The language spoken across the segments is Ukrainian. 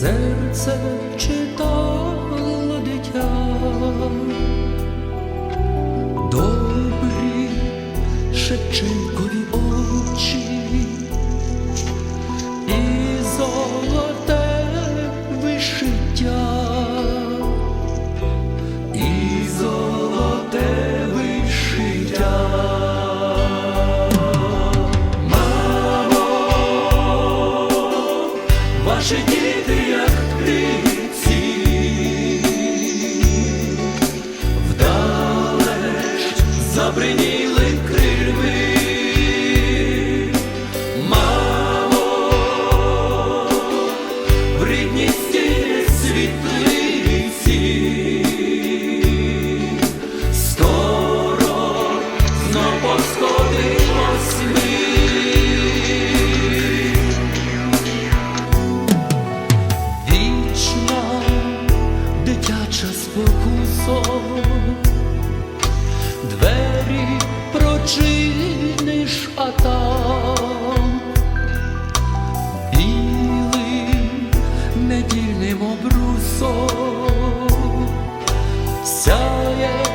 серце читало дитя, добрі Шевченкові очі і золоте вишиття, і золоте посходимось ми. Вічна дитяча спокусо, двері прочиниш, а там недільним обрусом сяє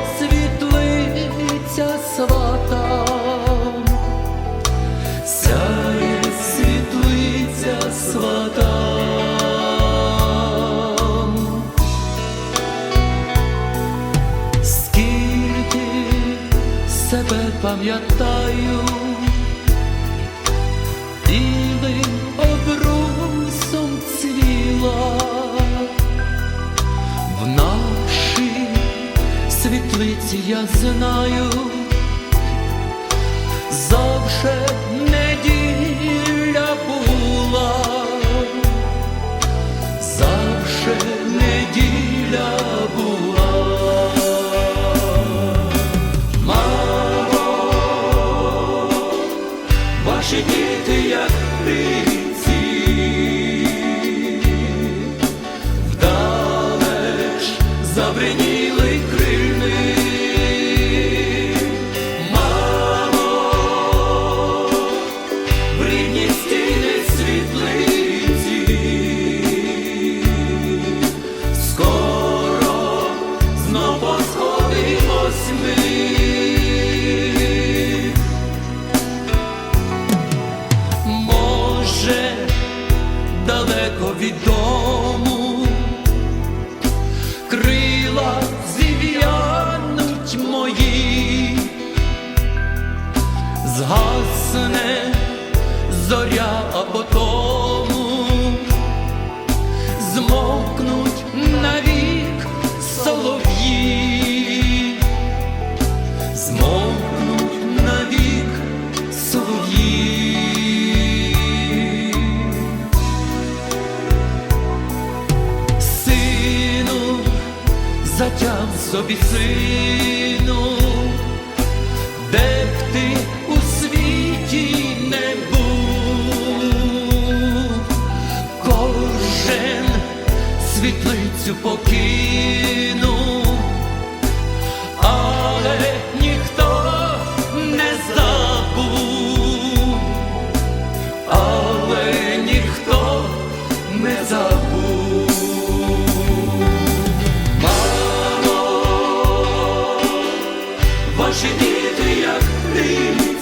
пам'ятаю, білим обрусом цвіла. В нашій світлиці я знаю, завше як птиці, вдалеч забриніли крильми. Мамо, в рідній стіни світлиці, скоро знов посходимось ми. Далеко від дому крила зів'януть мої, згасне зоря, а потому змокнуть затям собі сину, де б ти у світі не був, кожен світлицю покинув, але діти, як птиці,